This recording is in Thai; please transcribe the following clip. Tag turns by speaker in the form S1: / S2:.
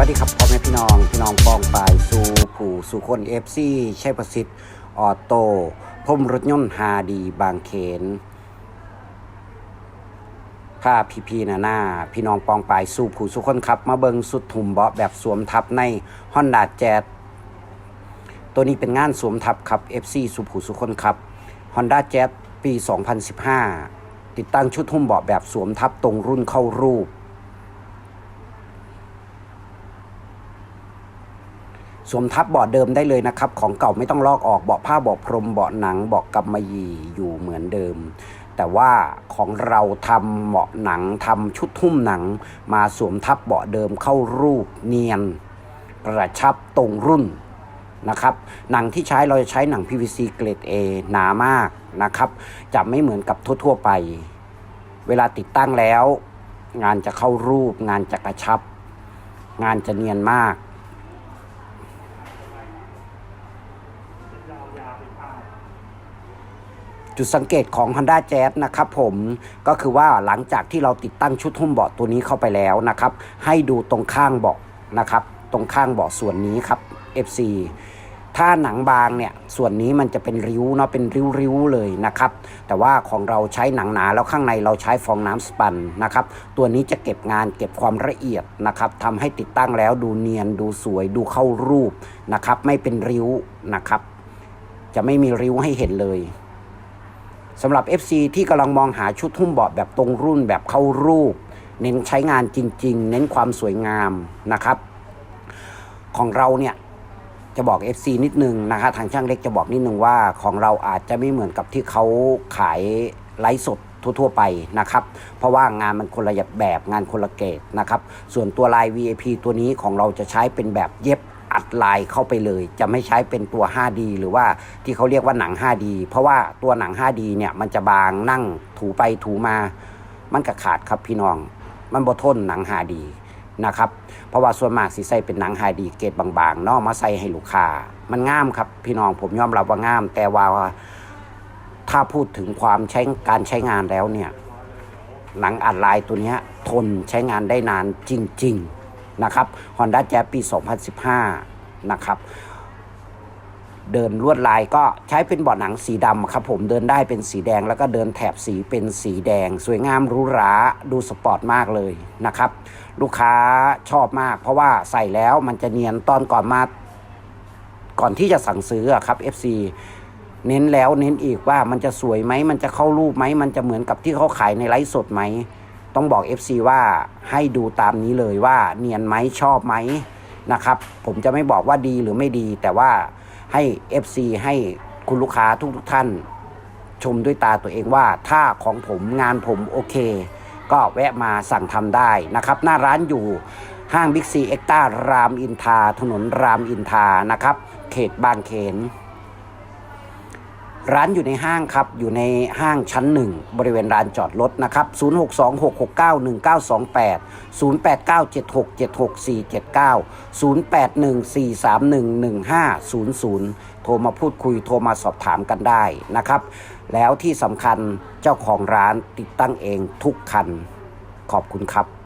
S1: วัสดีครับพ่อแม่พี่น้อง พี่น้องปองปายสู่ผู้สู่คนเอฟซีชัประสิทธิ์ออโต้พมรถยนต์ฮาดีบางเขนผ้าพีพีนาหน้า พี่น้องปองปายสู่ผู้สู่คนครับ มาเบิงสุดถุ่มเบาะแบบสวมทับในฮอนด้าแจ๊ดตัวนี้เป็นงานสวมทับขับ FC สุผู้สุคนครับฮอนด้า Jazz ปี 2015 ติดตั้งชุดทุ่มเบาะแบบสวมทับตรงรุ่นเข้ารูป สวมทับเบาะเดิมได้เลยนะครับ ของเก่าไม่ต้องลอกออกเบาะผ้าเบาะพรมเบาะหนังเบาะกำมะหยี่อยู่เหมือนเดิม แต่ว่าของเราทำเบาะหนังทำชุดทุ่มหนัง มาสวมทับเบาะเดิมเข้ารูปเนียนกระชับตรงรุ่นนะครับหนังที่ใช้เราจะใช้หนัง PVC เกรด A หนามากนะครับจะไม่เหมือนกับทั่ว ๆ ไป เวลาติดตั้งแล้ว งานจะเข้ารูป งานจะกระชับ งานจะเนียนมาก จุดสังเกตของ Honda Jazz นะครับผมก็คือว่าหลังจากที่เราติดตั้งชุดหุ้มเบาะตัวนี้เข้าไปแล้วนะครับ ให้ดูตรงข้างเบาะนะครับ ตรงข้างเบาะส่วนนี้ครับ FC ถ้าหนังบางเนี่ยส่วนนี้มันจะเป็นริ้วเนาะเป็นริ้วๆเลยนะครับ แต่ว่าของเราใช้หนังหนาแล้วข้างในเราใช้ฟองน้ำสปันนะครับ ตัวนี้จะเก็บงานเก็บความละเอียดนะครับทำให้ติดตั้งแล้วดูเนียนดูสวยดูเข้ารูปนะครับ ไม่เป็นริ้วนะครับ จะไม่มีริ้วให้เห็นเลยสำหรับ FC ที่กำลังมองหาชุดหุ้มเบาะแบบตรงรุ่นแบบเข้ารูป เน้นใช้งานจริง ๆ เน้นความสวยงามนะครับ ของเราเนี่ยจะบอก FC นิดนึงนะคะทางช่างเล็กจะบอกนิดนึงว่าของเราอาจจะไม่เหมือนกับที่เขาขายไลฟ์สดทั่วๆไปนะครับ เพราะว่างานมันคนละแบบงานคนละเกรดนะครับ ส่วนตัวลาย VIP ตัวนี้ของเราจะใช้เป็นแบบเย็บ อัดลายเข้าไปเลย จะไม่ใช้เป็นตัว 5D หรือว่าที่เขาเรียกว่าหนัง 5D เพราะว่าตัวหนัง 5D เนี่ยมันจะบางนั่งถูไปถูมา มันก็ขาดครับพี่น้อง มันบ่ทนหนัง 5D นะครับเพราะว่าส่วนมากสิใส่เป็นหนัง 5D เกรดบางๆนอกมาใส่ให้ลูกค้ามันงามครับพี่น้องผมยอมรับว่างาม แต่ว่าถ้าพูดถึงความใช้การใช้งานแล้วเนี่ยหนังอัดลายตัวนี้ทนใช้งานได้นานจริง ๆ นะครับ Honda Jazz ปี 2015 นะครับเดินลวดลายก็ใช้เป็นเบาะหนังสีดำครับผมเดินได้เป็นสีแดงแล้วก็เดินแถบสีเป็นสีแดง สวยงามหรูหราดูสปอร์ตมากเลยนะครับ ลูกค้าชอบมาก เพราะว่าใส่แล้วมันจะเนียนตอนก่อนมา ก่อนที่จะสั่งซื้อครับ FC เน้นแล้วเน้นอีกว่ามันจะสวยไหมมันจะเข้ารูปไหมมันจะเหมือนกับที่เขาขายในไลฟ์สดไหม ต้องบอก FC ว่าให้ดูตามนี้เลยว่าเนียนไหมชอบไหมนะครับ ผมจะไม่บอกว่าดีหรือไม่ดี แต่ว่าให้ FC ให้คุณลูกค้าทุกทท่าน ชมด้วยตาตัวเองว่าถ้าของผมงานผมโอเค ก็แวะมาสั่งทำได้นะครับ หน้าร้านอยู่ห้างบิ๊กซีเอ็กต้ารามอินทราถนนรามอินทรานะครับ เขตบางเขน ร้านอยู่ในห้างครับ อยู่ในห้างชั้นหนึ่งบริเวณลานจอดรถนะครับ 0626691928 0897676479 0814311500 โทรมาพูดคุยโทรมาสอบถามกันได้นะครับ แล้วที่สำคัญเจ้าของร้านติดตั้งเองทุกคัน ขอบคุณครับ